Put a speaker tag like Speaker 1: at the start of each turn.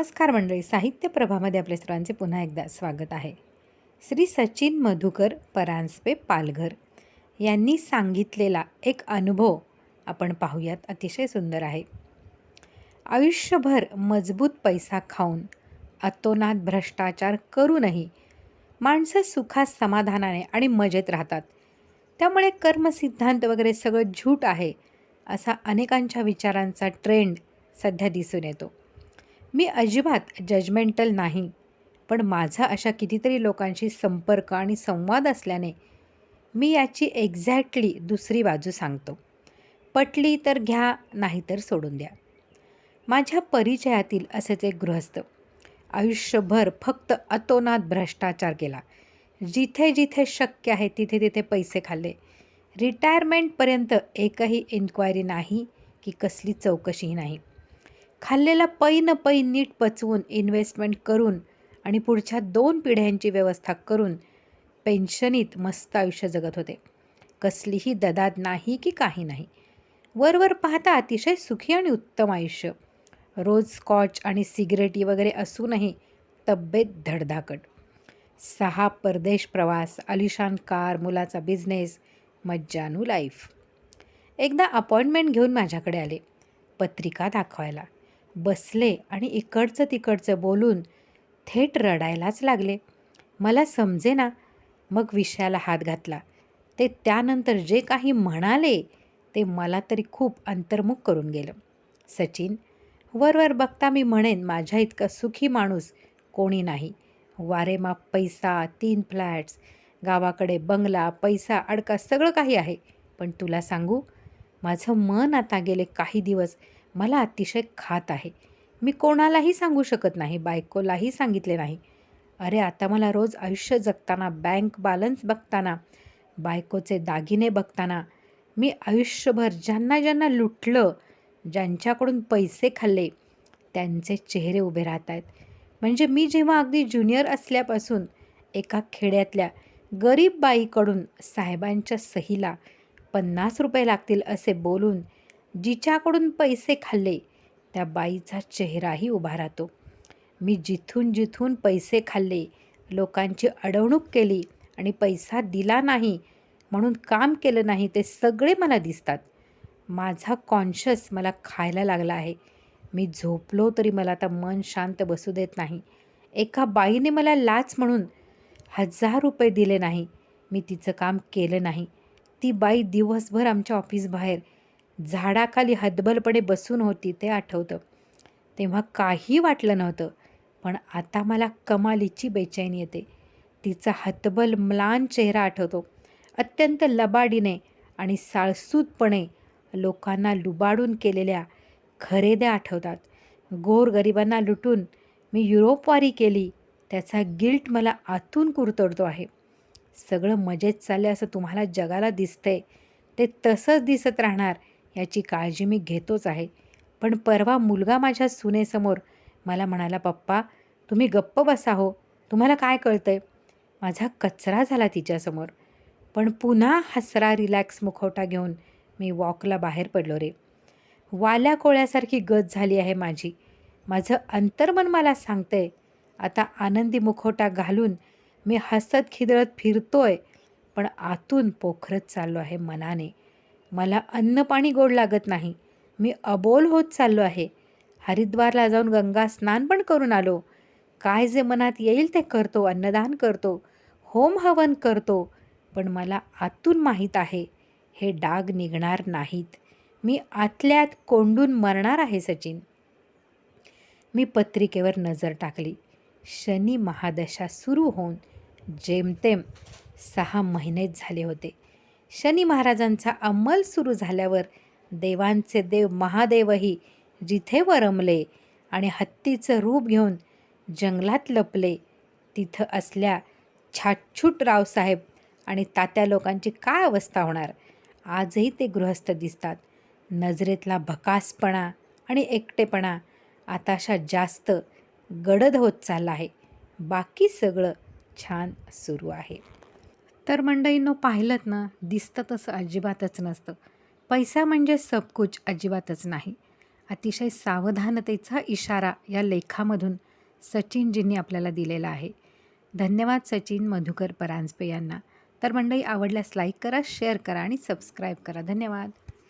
Speaker 1: नमस्कार मंडळी साहित्य प्रभामध्ये आपल्या सर्वांचे पुन्हा एकदा स्वागत आहे. श्री सचिन मधुकर परांजपे पालघर यांनी सांगितलेला एक अनुभव आपण पाहूयात. अतिशय सुंदर आहे. आयुष्यभर मजबूत पैसा खाऊन अतोनात भ्रष्टाचार करूनही माणसं सुखात समाधानाने आणि मजेत राहतात. त्यामुळे कर्मसिद्धांत वगैरे सगळं झूट आहे असा अनेकांच्या विचारांचा ट्रेंड सध्या दिसून येतो. मी अजिबात जजमेंटल नाही. पण माझा अशा कितीतरी लोकांशी संपर्क आणि संवाद असल्याने मी याची एक्झॅक्टली दुसरी बाजू सांगतो. पटली तर घ्या नाहीतर सोडून द्या. माझ्या परिचयातील असेच एक गृहस्थ आयुष्यभर फक्त अतोनात भ्रष्टाचार केला. जिथे जिथे शक्य आहे तिथे तिथे पैसे खाल्ले. रिटायरमेंटपर्यंत एकही इन्क्वायरी नाही की कसली चौकशीही नाही. खाल्लेला पै न पै नीट पचवून इन्व्हेस्टमेंट करून आणि पुढच्या दोन पिढ्यांची व्यवस्था करून पेन्शनीत मस्त आयुष्य जगत होते. कसलीही ददाद नाही की काही नाही. वरवर पाहता अतिशय सुखी आणि उत्तम आयुष्य. रोज स्कॉच आणि सिगरेटी वगैरे असूनही तब्येत धडधाकट. सहा परदेश प्रवास आलिशान कार मुलाचा बिझनेस मज्जानू लाईफ एकदा अपॉइंटमेंट घेऊन माझ्याकडे आले. पत्रिका दाखवायला. बसले आणि इकडचं तिकडचं बोलून थेट रडायलाच लागले. मला समजेना. मग विषयाला हात घातला. ते त्यानंतर जे काही म्हणाले ते मला तरी खूप अंतर्मुख करून गेलं. सचिन वरवर बघता मी म्हणेन माझ्या इतका सुखी माणूस कोणी नाही. वारेमाप पैसा तीन फ्लॅट्स गावाकडे बंगला पैसा अडका सगळं काही आहे. पण तुला सांगू माझं मन आता गेले काही दिवस मला अतिशय खात आहे. मी कोणालाही सांगू शकत नाही बायकोलाही सांगितले नाही. अरे आता मला रोज आयुष्य जगताना बँक बॅलन्स बघताना बायकोचे दागिने बघताना मी आयुष्यभर ज्यांना ज्यांना लुटलं ज्यांच्याकडून पैसे खाल्ले त्यांचे चेहरे उभे राहत आहेत म्हणजे मी जेव्हा अगदी ज्युनियर असल्यापासून एका खेड्यातल्या गरीब बाईकडून साहेबांच्या सहीला पन्नास रुपये लागतील असे बोलून जिच्याकडून पैसे खाल्ले त्या बाईचा चेहराही उभा राहतो. मी जिथून जिथून पैसे खाल्ले लोकांची अडवणूक केली आणि पैसा दिला नाही म्हणून काम केलं नाही ते सगळे मला दिसतात. माझा कॉन्शियस मला खायला लागला आहे. मी झोपलो तरी मला आता मन शांत बसू देत नाही. एका बाईने मला लाच म्हणून हजार रुपये दिले नाही. मी तिचं काम केलं नाही. ती बाई दिवसभर आमच्या ऑफिसबाहेर झाडाखाली हतबलपणे बसून होती ते आठवतं. तेव्हा काही वाटलं नव्हतं पण आता मला कमालीची बेचैनी येते. तिचा हतबल म्लान चेहरा आठवतो. अत्यंत लबाडीने आणि साळसूदपणे लोकांना लुबाडून केलेल्या खरेद्या आठवतात. गोरगरिबांना लुटून मी युरोपवारी केली त्याचा गिल्ट मला आतून कुरतडतो आहे. सगळं मजेत चाललं असं तुम्हाला जगाला दिसतंय ते तसंच दिसत राहणार याची काळजी मी घेतोच आहे. पण परवा मुलगा माझ्या सुनेसमोर मला म्हणाला पप्पा तुम्ही गप्प बसा हो. तुम्हाला काय कळतंय? माझा कचरा झाला तिच्यासमोर पण पुन्हा हसरा रिलॅक्स मुखवटा घेऊन मी वॉकला बाहेर पडलो रे. वाल्या कोळ्यासारखी गत झाली आहे माझी. माझं अंतर्मन मला सांगतंय. आता आनंदी मुखवटा घालून मी हसत खिदळत फिरतोय. पण आतून पोखरत चाललो आहे मनाने. मला अन्न पाणी गोड लागत नाही. मी अबोल होत चाललो आहे. हरिद्वारला जाऊन गंगा स्नान पण करून आलो. काय जे मनात येईल ते करतो अन्नदान करतो होम हवन करतो पण मला आतून माहीत आहे हे डाग निघणार नाहीत. मी आतल्यात कोंडून मरणार आहे सचिन. मी पत्रिकेवर नजर टाकली. शनी महादशा सुरू होऊन जेमतेम सहा महिनेच झाले होते. शनी महाराजांचा अंमल सुरू झाल्यावर देवांचे देव महादेवही जिथे वरमले आणि हत्तीचं रूप घेऊन जंगलात लपले तिथं असल्या छाटछूट रावसाहेब आणि तात्या लोकांची काय अवस्था होणार? आजही ते गृहस्थ दिसतात. नजरेतला भकासपणा आणि एकटेपणा आताशा जास्त गडद होत चालला आहे. बाकी सगळं छान सुरू आहे. तर मंडळींनो पाहिलं ना दिसतं तसं अजिबातच नसतं. पैसा म्हणजे सबकुच अजिबातच नाही. अतिशय सावधानतेचा इशारा या लेखामधून सचिनजींनी आपल्याला दिलेला आहे. धन्यवाद सचिन मधुकर परांजपे यांना. तर मंडळी आवडल्यास लाईक करा शेअर करा आणि सबस्क्राईब करा. धन्यवाद.